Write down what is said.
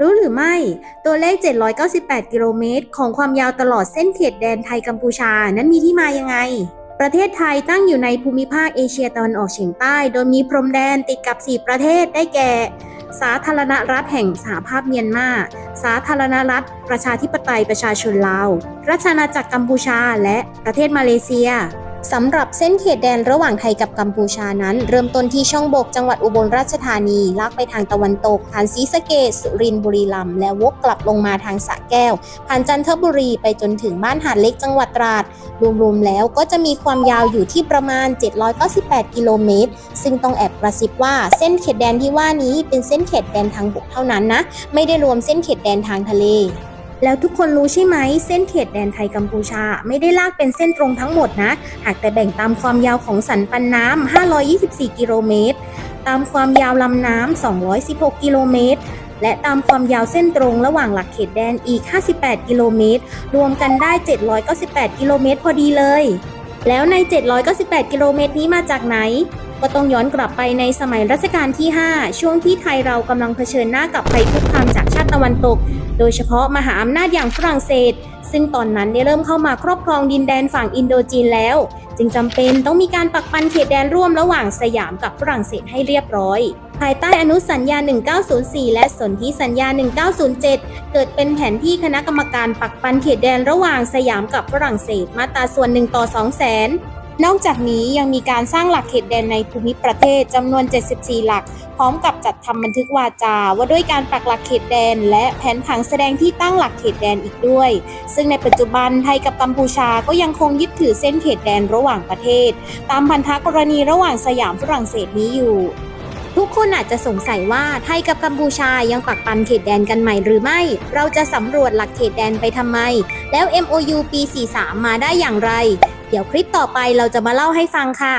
รู้หรือไม่ ตัวเลข 798 กิโลเมตร ของความยาวตลอดเส้นเขตแดนไทยกัมพูชานั้นมีที่มายังไง ประเทศไทยตั้งอยู่ในภูมิภาคเอเชียตะวันออกเฉียงใต้ โดยมีพรมแดนติดกับ 4 ประเทศได้แก่ สาธารณรัฐแห่งสหภาพเมียนมา สาธารณรัฐ ประชาธิปไตยประชาชนลาว ราชอาณาจักรกัมพูชา และประเทศมาเลเซีย สำหรับเส้นเขตแดนระหว่างไทยกับกัมพูชานั้น เริ่มต้นที่ช่องบกจังหวัดอุบลราชธานีลากไปทางตะวันตก ผ่านศรีสะเกษสุรินทร์บุรีรัมย์และวกกลับลงมาทางสระแก้ว ผ่านจันทบุรีไปจนถึงบ้านหาดเล็กจังหวัดตราด รวมๆแล้วก็จะมีความยาวอยู่ที่ประมาณ 798 กิโลเมตร ซึ่งต้องแอบกระซิบว่าเส้นเขตแดนที่ว่านี้เป็นเส้นเขตแดนทางบกเท่านั้นนะ ไม่ได้รวมเส้นเขตแดนทางทะเล แล้วทุกคนรู้ใช่ไหม เส้นเขตแดนไทยกัมพูชา ไม่ได้ลากเป็นเส้นตรงทั้งหมดนะ หากแต่แบ่งตามความยาวของสันปันน้ำ 524 กิโลเมตร ตามความยาวลำน้ำ 216 กิโลเมตร และตามความยาวเส้นตรงระหว่างหลักเขตแดนอีก 58 กิโลเมตร รวมกันได้ 798 กิโลเมตรพอดีเลย แล้วใน 798 กิโลเมตรนี้มาจากไหนก็ต้องย้อนกลับไปในสมัยรัชกาลที่ 5 ช่วงที่ไทยเรากำลังเผชิญหน้ากับภัยคุกคามจากชาติตะวันตก โดยเฉพาะมหาอำนาจอย่างฝรั่งเศส ซึ่งตอนนั้นได้เริ่มเข้ามาครอบครองดินแดนฝั่งอินโดจีนแล้ว จึงจำเป็นต้องมีการปักปันเขตแดนร่วมระหว่างสยามกับฝรั่งเศสให้เรียบร้อย ภายใต้อนุสัญญา 1904 และสนธิสัญญา 1907 เกิดเป็นแผนที่คณะกรรมการปักปันเขตแดนระหว่างสยามกับฝรั่งเศสมาตราส่วน1ต่อ2แสน นอกจากนี้ยังมีการสร้างหลักเขตแดนในภูมิประเทศจำนวน 74 หลัก พร้อมกับจัดทำบันทึกวาจา ว่าด้วยการปักหลักเขตแดน และแผนผังแสดงที่ตั้งหลักเขตแดนอีกด้วย ซึ่งในปัจจุบันไทยกับกัมพูชาก็ยังคงยึดถือเส้นเขตแดนระหว่างประเทศ ตามพันธกรณีระหว่างสยามฝรั่งเศสนี้อยู่ทุกคนอาจจะสงสัยว่าไทยกับกัมพูชายังปักปันเขตแดนกันใหม่หรือไม่ เราจะสำรวจหลักเขตแดนไปทำไม แล้ว MOU ปี 43 มาได้อย่างไร เดี๋ยวคลิปต่อไปเราจะมาเล่าให้ฟังค่ะ